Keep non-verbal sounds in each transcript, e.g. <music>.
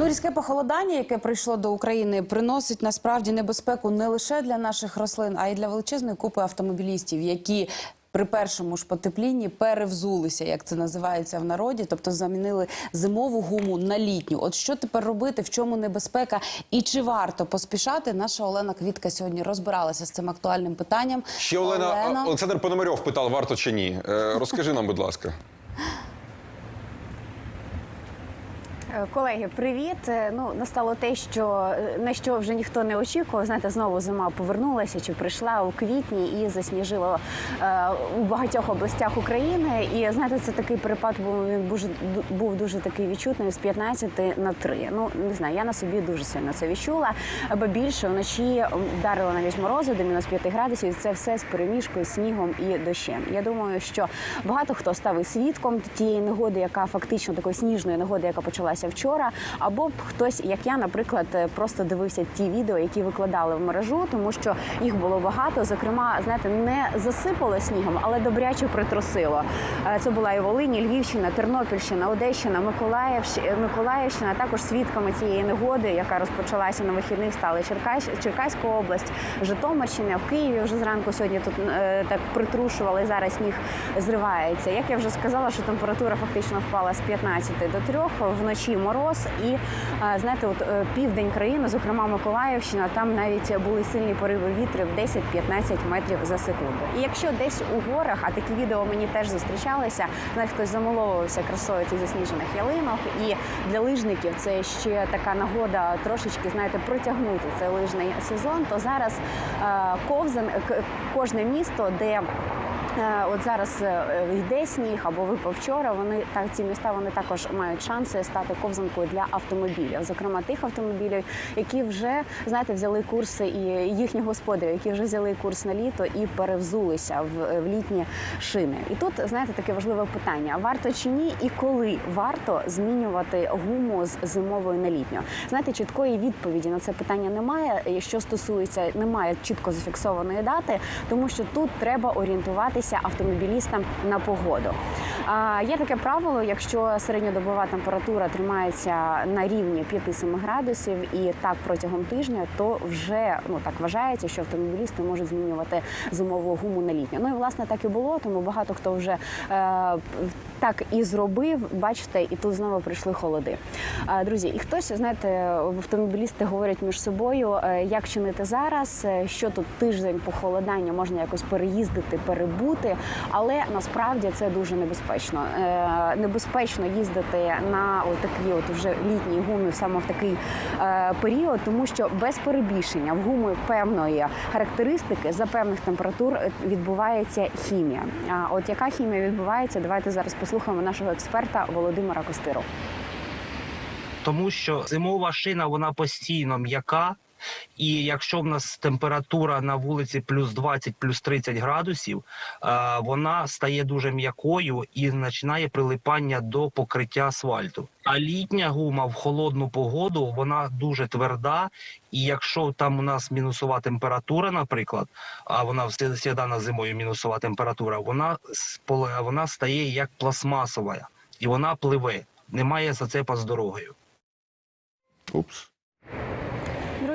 Ну, різке похолодання, яке прийшло до України, приносить насправді небезпеку не лише для наших рослин, а й для величезної купи автомобілістів, які при першому ж потеплінні перевзулися, як це називається в народі, тобто замінили зимову гуму на літню. От що тепер робити, в чому небезпека і чи варто поспішати? Наша Олена Квітка сьогодні розбиралася з цим актуальним питанням. Ще Олена, Олександр Пономарьов питав, варто чи ні. Е, Розкажи нам, будь ласка. Е, Колеги, привіт. Е, Ну настало те, що е, на що вже ніхто не очікував. Знаєте, знову зима повернулася чи прийшла у квітні і засніжило е, у багатьох областях України. І знаєте, це такий перепад був він дуже був дуже такий відчутний з 15 на 3. Ну не знаю, я на собі дуже сильно це відчула. Бо більше вночі вдарило навіть морози до мінус 5 градусів. Це все з переміжкою, снігом і дощем. Я думаю, що багато хто став свідком тієї негоди, яка фактично такої сніжної негоди, яка почалася вчора, або б хтось, як я, наприклад, е, просто дивився ті відео, які викладали в мережу, тому що їх було багато. Зокрема, знаєте, не засипало снігом, але добряче притрусило. Е, Це була і Волинь, і Львівщина, Тернопільщина, Одещина, Миколаївщина, Миколаївщина. Також свідками цієї негоди, яка розпочалася на вихідних, стали Черкас... Черкаська область, Житомирщина. В Києві вже зранку сьогодні тут е, так притрушували. Зараз сніг зривається. Як я вже сказала, що температура фактично впала з 15 до 3, вночі мороз. І е, знаєте, от е, південь країни, зокрема Миколаївщина, там навіть були сильні пориви вітрів 10-15 метрів за секунду. І якщо десь у горах, а такі відео мені теж зустрічалися, навіть хтось замиловувався красою цих засніжених ялинок. І для лижників це ще така нагода трошечки, знаєте, протягнути цей лижний сезон. То зараз е, ковзан, кожне місто, де От зараз е, йде сніг або випав вчора. Вони так ці міста вони також мають шанси стати ковзанкою для автомобілів, зокрема тих автомобілів, які вже знаєте, взяли курси, і їхні господарі, які вже взяли курс на літо і перевзулися в, в літні шини. І тут знаєте таке важливе питання: варто чи ні, і коли варто змінювати гуму з зимової на літню? Знаєте, чіткої відповіді на це питання немає. Що стосується, немає чітко зафіксованої дати, тому що тут треба орієнтуватися автомобілістам на погоду. А, є таке правило: якщо середньодобова температура тримається на рівні 5-7 градусів і так протягом тижня, то вже ну так вважається, що автомобілісти можуть змінювати зимову гуму на літню. Ну і власне так і було, тому багато хто вже е, так і зробив. Бачите, і тут знову прийшли холоди. А, друзі, і хтось знаєте, автомобілісти говорять між собою, е, як чинити зараз, е, що тут тиждень похолодання можна якось переїздити, перебути, але насправді це дуже небезпечно. Е, Небезпечно їздити на такій от вже літній гумі саме в такий е, період, тому що без перебільшення в гуми певної характеристики за певних температур відбувається хімія. А от яка хімія відбувається? Давайте зараз послухаємо нашого експерта Володимира Костиру. тому що зимова шина вона постійно м'яка. І якщо в нас температура на вулиці плюс 20, плюс 30 градусів, е, вона стає дуже м'якою і починає прилипання до покриття асфальту. А літня гума в холодну погоду вона дуже тверда. І якщо там у нас мінусова температура, наприклад, а вона завжди на зимою мінусова температура, вона вона стає як пластмасова, і вона пливе. Немає зацепа з дорогою. Упс.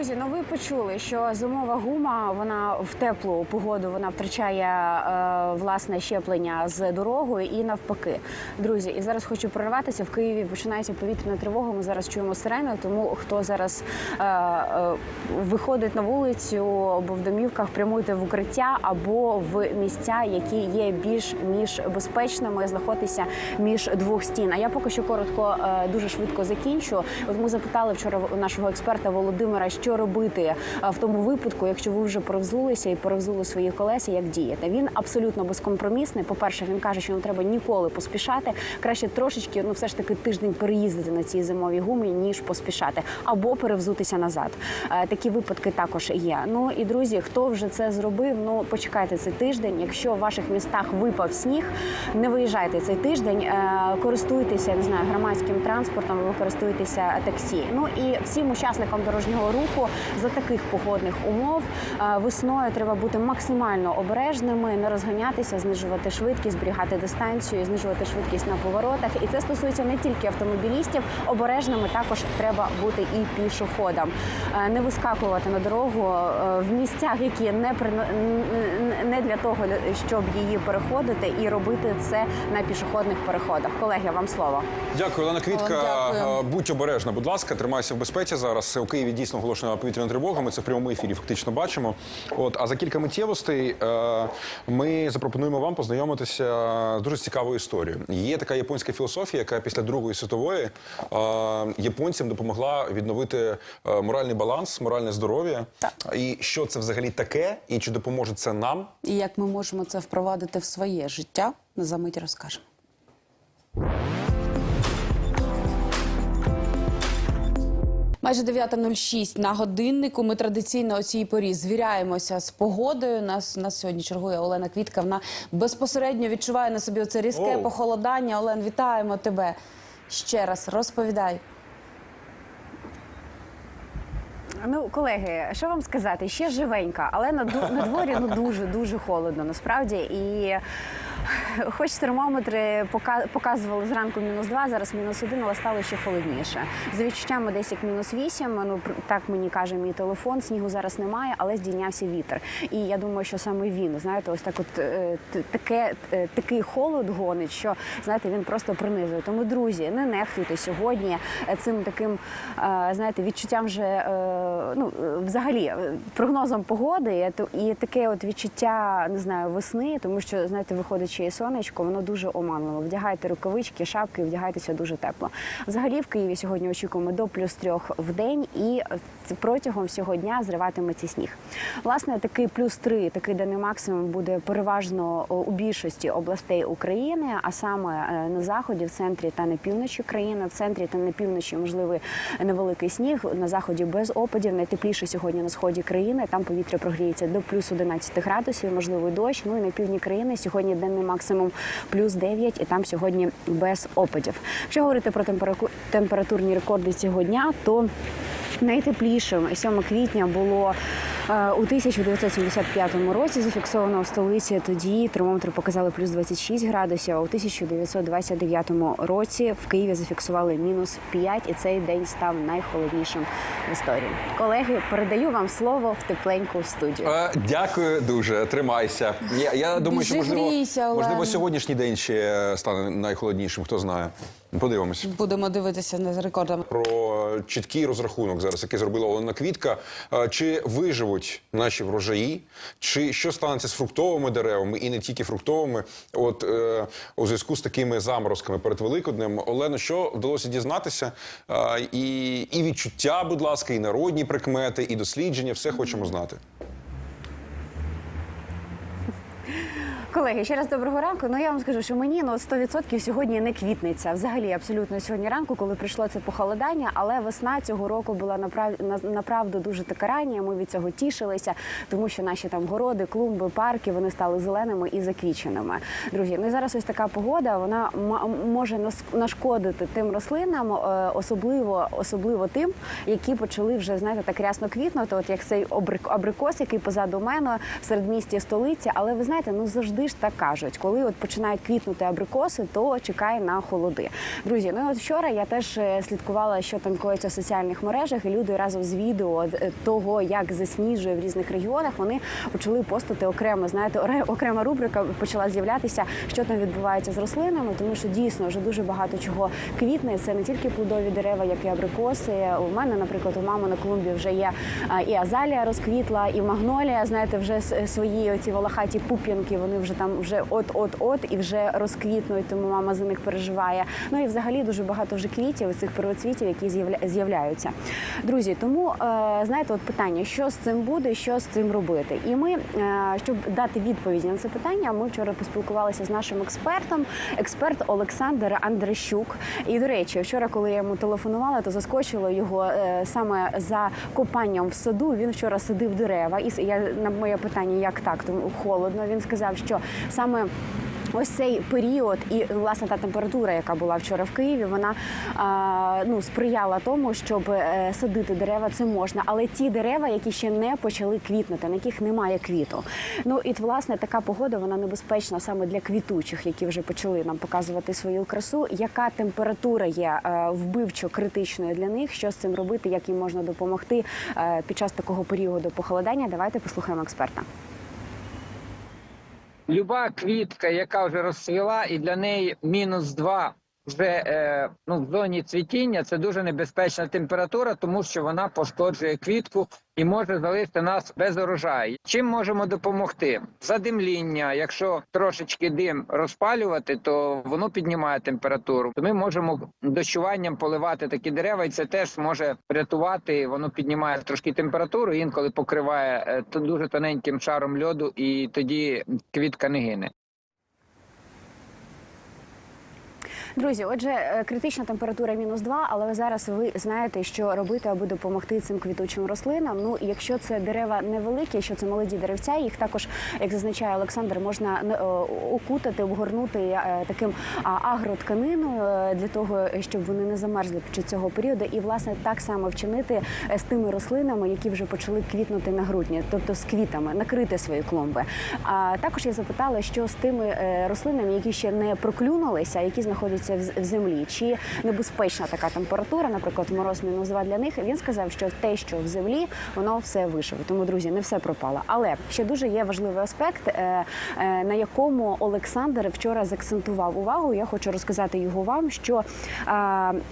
Друзі, ну ви почули, що зимова гума вона в теплу погоду вона втрачає е, власне щеплення з дорогою і навпаки. Друзі, і зараз хочу прорватися. В Києві починається повітряна тривога. Ми зараз чуємо сирени. Тому хто зараз е, е, виходить на вулицю або в домівках, прямуйте в укриття або в місця, які є більш ніж безпечними, знаходитися між двох стін. А я поки що коротко, е, дуже швидко закінчу. От ми запитали вчора у нашого експерта Володимира, що робити е, в тому випадку, якщо ви вже перевзулися і перевзули свої колеса, як діяти. Він абсолютно безкомпромісний. По перше, він каже, що не треба ніколи поспішати. Краще трошечки, ну все ж таки тиждень переїздити на цій зимовій гумі, ніж поспішати, або перевзутися назад. Е, Такі випадки також є. Ну і друзі, хто вже це зробив? Ну почекайте цей тиждень. Якщо в ваших містах випав сніг, не виїжджайте цей тиждень, е, користуйтеся не знаю громадським транспортом, користуйтеся таксі. Ну і всім учасникам дорожнього руху за таких погодних умов е, весною треба бути максимально обережними, не розганятися, знижувати швидкість, зберігати дистанцію, знижувати швидкість на поворотах. І це стосується не тільки автомобілістів. Обережними також треба бути і пішоходам. Е, Не вискакувати на дорогу е, в місцях, які не н- не для того, щоб її переходити, і робити це на пішохідних переходах. Колеги, вам слово. Дякую, Олена Квітка. Дякую. Е, Будь обережна, будь ласка, тримайся в безпеці зараз. У Києві дійсно оголошена повітряна тривога. Ми це в прямому ефірі фактично бачимо. От а за кілька миттєвостей е, ми запропонуємо вам познайомитися з дуже цікавою історією. Є така японська філософія, яка після Другої світової е, японцям допомогла відновити моральний баланс, моральне здоров'я. І що це взагалі таке, і чи допоможе це нам? І як ми можемо це впровадити в своє життя, за мить розкажемо. Майже 9.06 на годиннику. Ми традиційно о цій порі звіряємося з погодою. Нас нас сьогодні чергує Олена Квітка. Вона безпосередньо відчуває на собі оце різке Оу. похолодання. Олен, вітаємо тебе ще раз. Розповідай. Ну, колеги, що вам сказати? Ще живенька, але на, на дворі ну дуже дуже холодно насправді. І <laughs> хоч термометри показували зранку мінус 2, зараз мінус 1, але стало ще холодніше. За відчуттями десь як мінус 8, ну так мені каже мій телефон. Снігу зараз немає, але здійнявся вітер. І я думаю, що саме він, знаєте, ось так, от е, таке е, такий холод гонить, що знаєте, він просто принизує. Тому, друзі, не нехтуйте сьогодні е, цим таким, знаєте, відчуттям вже ну взагалі прогнозом погоди і таке от відчуття не знаю весни, тому що знаєте, виходить і сонечко, воно дуже оманливо. Вдягайте рукавички, шапки, вдягайтеся дуже тепло. Взагалі в Києві сьогодні очікуємо до плюс трьох в день, і протягом всього дня зриватиметься сніг. Власне, такий плюс три, такий денний максимум буде переважно у більшості областей України, а саме е, на заході, в центрі та на півночі країни. В центрі та на півночі можливий невеликий сніг. На заході без опадів. Найтепліше сьогодні на сході країни. Там повітря прогріється до плюс 11 градусів, можливий дощ. Ну і на півдні країни сьогодні денний максимум плюс 9, і там сьогодні без опадів. Якщо говорити про температурні рекорди цього дня, то Найтеплішим 7 квітня було у 1975 році зафіксовано в столиці. Тоді термометри показали плюс 26 градусів. А у 1929 році в Києві зафіксували мінус 5, і цей день став найхолоднішим в історії. Колеги, передаю вам слово в тепленьку студію. Е, Дякую дуже. Тримайся. Я, я думаю, що можливо, можливо, сьогоднішній день ще стане найхолоднішим. Хто знає? Подивимось. Будемо дивитися за рекордами. Про чіткий розрахунок зараз, який зробила Олена Квітка. Чи виживуть наші врожаї, чи що станеться з фруктовими деревами і не тільки фруктовими? От е, у зв'язку з такими заморозками перед Великоднем, Олено, що вдалося дізнатися? Е, і, і відчуття, будь ласка, і народні прикмети, і дослідження, все хочемо знати. Колеги, ще раз доброго ранку. Ну я вам скажу, що мені ну 100% сьогодні не квітниця. Взагалі, абсолютно сьогодні ранку, коли прийшло це похолодання, але весна цього року була направ... на- направду дуже така рання. Ми від цього тішилися, тому що наші там городи, клумби, парки вони стали зеленими і заквіченими. Друзі, ну і зараз ось така погода. Вона може нас- нашкодити тим рослинам, е, особливо особливо тим, які почали вже знаєте так рясно квітнути. От як цей абрикос, який позаду мене в середмісті столиці. Але ви знаєте, ну завжди ж так кажуть, коли от починають квітнути абрикоси, то чекай на холоди. Друзі, ну і от вчора я теж е, слідкувала, що там коїться в соціальних мережах, і люди разом з відео е, того, як засніжує в різних регіонах, вони почали постити окремо. Знаєте, окрема рубрика почала з'являтися, що там відбувається з рослинами, тому що дійсно вже дуже багато чого квітне. Це не тільки плодові дерева, як і абрикоси. У мене, наприклад, у мами на клумбі вже є і азалія розквітла, і магнолія. Знаєте, вже свої оці волохаті пуп'янки. Вони вже там вже от, от, от і вже розквітнуть, тому мама за них переживає. Ну і взагалі дуже багато вже квітів, цих первоцвітів, які з'явля- з'являються. Друзі, тому е, знаєте, от питання, що з цим буде, що з цим робити. І ми, е, щоб дати відповідь на це питання, ми вчора поспілкувалися з нашим експертом, експерт Олександр Андрещук. І до речі, вчора, коли я йому телефонувала, то заскочило його е, саме за копанням в саду. Він вчора садив дерева. І я на моє питання, як так, тому холодно. Він сказав, що саме. ось цей період і власне та температура, яка була вчора в Києві, вона а, ну сприяла тому, щоб е, садити дерева це можна, але ті дерева, які ще не почали квітнути, на яких немає квіту. Ну і власне така погода вона небезпечна саме для квітучих, які вже почали нам показувати свою красу. Яка температура є е, вбивчо критичною для них? Що з цим робити? Як їм можна допомогти е, під час такого періоду похолодання? Давайте послухаємо експерта. Люба квітка, яка вже розцвіла, і для неї мінус 2 вже е, ну, в зоні цвітіння, це дуже небезпечна температура, тому що вона пошкоджує квітку і може залишити нас без урожаю. Чим можемо допомогти? Задимління, якщо трошечки дим розпалювати, то воно піднімає температуру. То ми можемо дощуванням поливати такі дерева, і це теж може врятувати. Воно піднімає трошки температуру, інколи покриває е, дуже тоненьким шаром льоду, і тоді квітка не гине. Друзі, отже, е, критична температура мінус 2, але зараз ви знаєте, що робити, аби допомогти цим квітучим рослинам. Ну, якщо це дерева невеликі, якщо це молоді деревця, їх також, як зазначає Олександр, можна е, окутати, обгорнути е, таким агротканиною для того, щоб вони не замерзли під цього періоду. І власне так само вчинити з тими рослинами, які вже почали квітнути на грудні, тобто з квітами, накрити свої клумби. А також я запитала, що з тими рослинами, які ще не проклюнулися, які знаходяться в в землі, чи небезпечна така температура, наприклад, мороз мінус 2 для них. Він сказав, що те, що в землі, воно все виживе. Тому, друзі, не все пропало. Але ще дуже є важливий аспект, е, е, на якому Олександр вчора закцентував увагу. Я хочу розказати його вам, що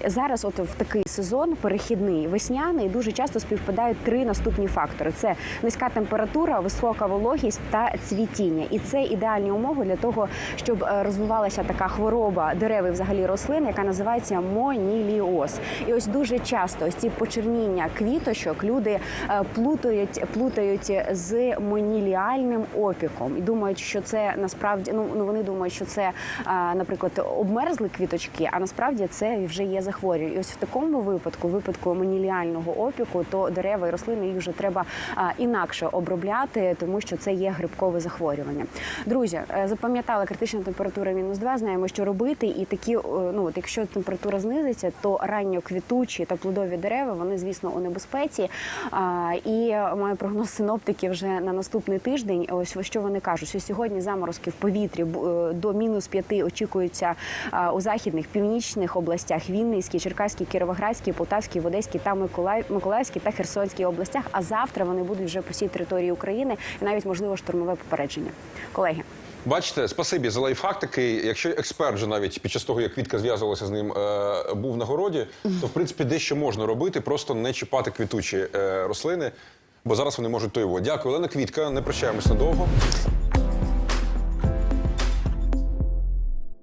зараз, от в такий сезон, перехідний весняний, дуже часто співпадають три наступні фактори: це низька температура, висока вологість та цвітіння. І це ідеальні умови для того, щоб е, розвивалася така хвороба дерев взагалі рослин, яка називається моніліоз. І ось дуже часто ось ці почерніння квіточок люди е, плутають, плутають з моніліальним опіком і думають, що це насправді ну, ну вони думають, що це, наприклад, обмерзли квіточки, а насправді це вже є захворювання. І ось в такому випадку, випадку моніліального опіку, то дерева і рослини їх вже треба інакше обробляти, тому що це є грибкове захворювання. Друзі, е, запам'ятали критична температура мінус 2, знаємо, що робити, і такі, е, ну от якщо температура знизиться, то ранньоквітучі та плодові дерева вони, звісно, у небезпеці. А, і маю прогноз синоптиків вже на наступний тиждень. Ось що вони кажуть, що сьогодні заморозки в повітрі е, до мінус 5 очікуються у західних північних областях Вінницькій, Черкаській, Кіровоградській, Полтавській, Одеській та Миколаїв, Миколаївській та Херсонській областях. А завтра вони будуть вже по всій території України і навіть можливо штурмове попередження. Колеги. Бачите, спасибі за лайфхак такий. Якщо експерт вже навіть під час того, як Квітка зв'язувалася з ним, е, був на городі, то в принципі дещо можна робити, просто не чіпати квітучі е, рослини, бо зараз вони можуть тоювати. Дякую, Олена Квітка. Не прощаємось надовго.